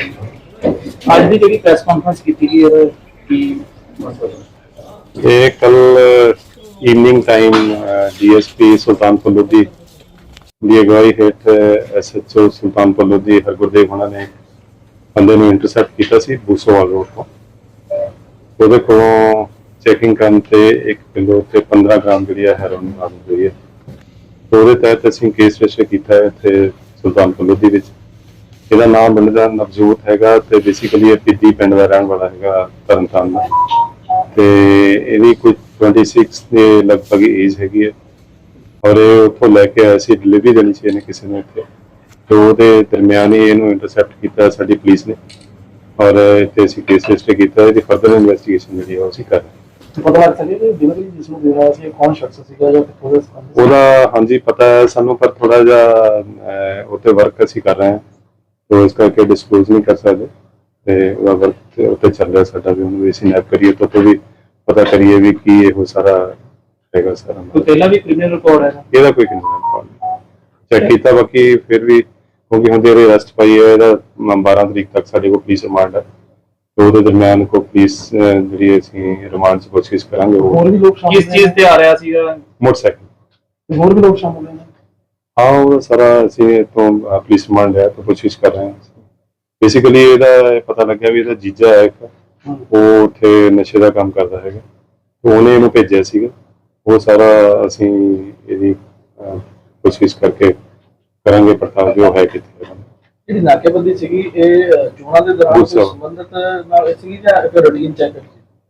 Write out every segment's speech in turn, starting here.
ਅੱਜ ਦੀ ਜਿਹੜੀ press conference ਕੀਤੀ ਗਈ ਹੈ ਕੀ ਮਤਲਬ ਇਹ ਕੱਲ evening time DSP Sultanpur Lodhi ਦੀ ਅਗਵਾਈ ਹੇਠ ਐਸਐਚਓ ਸੁਲਤਾਨਪੁਰ ਲੋਧੀ ਹਰਗੁਰਦੇਵ ਉਹਨਾਂ ਨੇ ਬੰਦੇ ਨੂੰ ਇੰਟਰਸੈਪਟ ਕੀਤਾ ਸੀ, ਬੂਸੋਵਾਲ ਰੋਡ ਤੋਂ। ਉਹਦੇ ਕੋਲੋਂ ਚੈਕਿੰਗ ਕਰਨ ਤੇ ਇੱਕ ਕਿਲੋ ਤੇ 15 ਗ੍ਰਾਮ ਜਿਹੜੀ ਹੈ ਹੈਰੋਇਨ ਬਰਾਮਦ ਹੋਈ ਹੈ। ਉਹਦੇ ਤਹਿਤ ਅਸੀਂ ਕੇਸ ਰਜਿਸਟਰ ਕੀਤਾ ਹੈ ਇੱਥੇ ਸੁਲਤਾਨਪੁਰ ਲੋਧੀ ਵਿੱਚ। ਇਹਦਾ ਨਾਮ ਬੰਦੇ ਦਾ ਨਵਜੋਤ ਹੈਗਾ ਤੇ ਬੇਸਿਕਲੀ ਇਹ ਪਿੱਦੀ ਪਿੰਡ ਦਾ ਰਹਿਣ ਵਾਲਾ ਹੈਗਾ ਤਰਨਤਾਰਨ ਦਾ। ਤੇ ਇਹਦੀ ਕੋਈ 26 ਦੇ ਲਗਭਗ ਏਜ ਹੈਗੀ ਹੈ। ਔਰ ਇਹ ਉੱਥੋਂ ਲੈ ਕੇ ਆਇਆ ਸੀ ਡਿਲੀਵਰੀ ਦੇਣੀ ਸੀ ਇਹਨੇ ਕਿਸੇ ਨੂੰ ਇੱਥੇ। ਤੇ ਉਹਦੇ ਦਰਮਿਆਨ ਹੀ ਇਹਨੂੰ ਇੰਟਰਸੈਪਟ ਕੀਤਾ ਸਾਡੀ ਪੁਲਿਸ ਨੇ। ਔਰ ਇੱਥੇ ਅਸੀਂ ਕੇਸ ਰਜਿਸਟਰ ਕੀਤਾ ਇਹਦੀ ਫਰਦਰ ਇਨਵੈਸਟੀਗੇਸ਼ਨ ਜਿਹੜੀ ਹੈ ਉਹ ਅਸੀਂ ਕਰ ਰਹੇ ਹਾਂ। ਪਤਾ ਲੱਗ ਸਕੇ ਕਿ ਜਿਵੇਂ ਜਿਸ ਨੂੰ ਦੇ ਰਿਹਾ ਸੀ ਇਹ ਕੌਣ ਸ਼ਖਸ ਸੀਗਾ ਜਾਂ ਕਿੱਥੋਂ ਦਾ ਸੰਬੰਧ? ਉਹਦਾ ਹਾਂਜੀ ਪਤਾ ਹੈ ਸਾਨੂੰ ਪਰ ਥੋੜਾ ਜਿਹਾ ਉੱਤੇ ਵਰਕ ਅਸੀਂ ਕਰ ਰਹੇ ਹਾਂ। ਤੇ ਇਸ ਕਰਕੇ ਡਿਸਕਲੋਜ਼ ਨਹੀਂ ਕਰ ਸਕਦੇ। ਤੇ ਉਹਦਾ ਵਰਕ ਉੱਤੇ ਚੱਲ ਰਿਹਾ ਸਾਡਾ ਵੀ ਉਹਨੂੰ ਵੀ ਅਸੀਂ ਨੈਪ ਕਰੀਏ ਤਾਂ ਤੋਂ ਵੀ ਪਤਾ ਕਰੀਏ ਵੀ ਕੀ ਇਹੋ ਸਾਰਾ ਹੈਗਾ ਸਾਰਾ ਕੋਈ ਪਹਿਲਾਂ ਵੀ ਕ੍ਰਿਮੀਨਲ ਰਿਕਾਰਡ ਹੈ ਇਹਦਾ ਕੋਈ ਕੰਸਰਨ ਨਹੀਂ। ਚੈੱਕ ਕੀਤਾ ਬਾਕੀ ਫਿਰ ਵੀ ਕਿਉਂਕਿ ਹੁਣ ਦੇ ਅਰੈਸਟ ਪਾਈ ਹੈ ਇਹਦਾ ਮ- 12 ਤਰੀਕ ਤੱਕ ਸਾਡੇ ਕੋਲ ਪੁਲਿਸ ਰਿਮਾਂਡ ਹੈ ਤੇ ਉਹਦੇ ਦਰਮਿਆਨ ਕੋ ਪੁਲਿਸ ਜਿਹੜੀ ਅਸੀਂ ਰਿਮਾਂਡ 'ਚ ਕਰਾਂਗੇ ਹੋਰ ਵੀ ਲੋਕ ਸ਼ਾਮਲ ਕਿਸ ਚੀਜ਼ ਤੇ ਆ ਰਿਹਾ ਸੀਗਾ? ਮੋਟਰਸਾਈਕਲ। ਹੋਰ ਵੀ ਲੋਕ ਸ਼ਾਮਲ ਨੇ? ਹਾਂ ਉਹ ਸਾਰਾ ਅਸੀਂ ਤੋਂ ਪੁਲਿਸ ਰਿਮਾਂਡ ਹੈ ਤਾਂ ਕੋਸ਼ਿਸ਼ ਕਰ ਰਹੇ ਹਾਂ। ਬੇਸਿਕਲੀ ਇਹਦਾ ਇਹ ਪਤਾ ਲੱਗਿਆ ਵੀ ਇਹਦਾ ਜੀਜਾ ਹੈ ਇੱਕ। ਉਹ ਉੱਥੇ ਨਸ਼ੇ ਦਾ ਕੰਮ ਕਰਦਾ ਹੈਗਾ। ਉਹਨੇ ਇਹਨੂੰ ਭੇਜਿਆ ਸੀਗਾ। ਉਹ ਸਾਰਾ ਅਸੀਂ ਇਹਦੀ ਕੋਸ਼ਿਸ਼ ਕਰਕੇ ਕਰਾਂਗੇ ਪੜਤਾਲ ਜੋ ਹੈ ਕਿੱਥੇ ਜਿਹੜੀ ਨਾਕੇਬੰਦੀ ਸੀਗੀ ਇਹ ਚੋਣਾਂ ਦੇ ਦੌਰਾਨ ਸੰਬੰਧਿਤ ਨਾਲ ਸੀਗੀ ਜਾਂ ਇੱਕ ਰੂਟੀਨ ਚੈੱਕ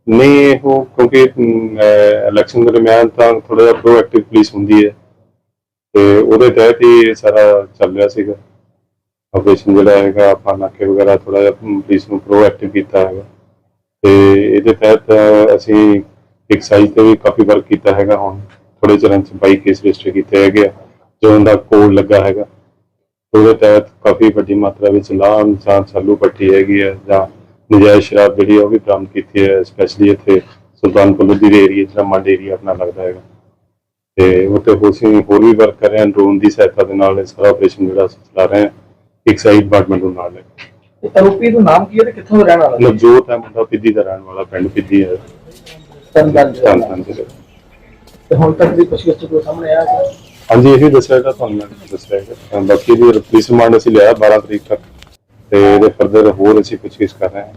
ਨਹੀਂ ਉਹ ਕਿਉਂਕਿ ਇਲੈਕਸ਼ਨ ਦਰਮਿਆਨ ਤਾਂ ਥੋੜਾ ਜਿਹਾ ਪ੍ਰੋਐਕਟਿਵ ਪੁਲਿਸ ਹੁੰਦੀ ਹੈ। ਤੇ ਉਹਦੇ ਤਹਿਤ ਹੀ ਇਹ ਸਾਰਾ ਚੱਲ ਰਿਹਾ ਸੀਗਾ। ਆਪਰੇਸ਼ਨ ਜਿਹੜਾ ਹੈਗਾ ਆਪਾਂ ਨਾਕੇ ਵਗੈਰਾ ਥੋੜਾ ਜਿਹਾ ਪੁਲਿਸ ਨੂੰ ਪ੍ਰੋਐਕਟਿਵ ਕੀਤਾ ਹੈਗਾ। ਤੇ ਇਹਦੇ ਤਹਿਤ ਅਸੀਂ ਐਕਸਾਈਜ਼ ਤੇ ਵੀ ਕਾਫੀ ਵਰਕ ਕੀਤਾ ਹੈਗਾ ਹੁਣ। ਥੋੜੇ ਚਿਰਾਂ ਚ ਬਾਈ ਕੇਸ ਰਜਿਸਟਰ ਕੀਤੇ ਹੈਗੇ ਆ, ਜੋ ਉਹਦਾ ਕੋਡ ਲੱਗਾ ਹੈਗਾ। ਉਹਦੇ ਤਹਿਤ ਕਾਫੀ ਵੱਡੀ ਮਾਤਰਾ ਵਿੱਚ ਲਾਮ ਜਾਂ ਚਾਲੂ ਪੱਟੀ ਹੈਗੀ ਹੈ ਜਾਂ ਨਜਾਇਜ਼ ਸ਼ਰਾਬ ਜਿਹੜੀ ਹੈ ਉਹ ਵੀ ਬਰਾਮਦ ਕੀਤੀ ਹੈ ਸਪੈਸ਼ਲੀ ਇੱਥੇ ਸੁਲਤਾਨਪੁਰ ਲੋਧੀ ਦੇ ਏਰੀਆ ਜਿਹੜਾ ਮੰਡ ਏਰੀਆ ਆਪਣਾ ਲੱਗਦਾ ਹੈਗਾ। ਤੇ ਹੋਰ ਅਸੀਂ ਹੋਰ ਵੀ ਵਰਕ ਕਰ ਰਹੇ ਹਾਂ ਡਰੋਨ ਦੀ ਸਹਾਇਤਾ ਦੇ ਨਾਲ ਇਹ ਸਾਰਾ ਆਪਰੇਸ਼ਨ ਜਿਹੜਾ ਅਸੀਂ ਚਲਾ ਰਹੇ ਹਾਂ ਇੱਕ ਸਾਈਡ ਡਿਪਾਰਟਮੈਂਟ ਨੂੰ ਨਾਲ ਲੈ ਕੇ ਤੇ ਆਰੋਪੀ ਦਾ ਨਾਮ ਕੀ ਹੈ ਤੇ ਕਿੱਥੋਂ ਦਾ ਰਹਿਣ ਵਾਲਾ ਨਵਜੋਤ ਹੈ ਮੁੰਡਾ ਪਿੱਦੀ ਦਾ ਰਹਿਣ ਵਾਲਾ ਪਿੰਡ ਪਿੱਦੀ ਹੈ। ਤਨਗੰਜ ਦਾ। ਤੇ ਹੁਣ ਤੱਕ ਦੀ ਪੁੱਛਗਿੱਛ ਚ ਕੋਈ ਸਾਹਮਣੇ ਆਇਆ ਕਿ ਹਾਂਜੀ ਇਹੀ ਦੱਸਿਆ ਹੈਗਾ ਤੁਹਾਨੂੰ ਮੈਂ ਦੱਸਿਆ ਹੈਗਾ ਬਾਕੀ ਦੀ ਪੁਲਿਸ ਰਿਮਾਂਡ ਅਸੀਂ ਲਿਆ 12 ਤਰੀਕ ਤੱਕ ਤੇ ਇਹਦੇ ਫਰਦਰ ਹੋਰ ਅਸੀਂ ਪੁੱਛਗਿੱਛ ਕਰ ਰਹੇ ਹਾਂ।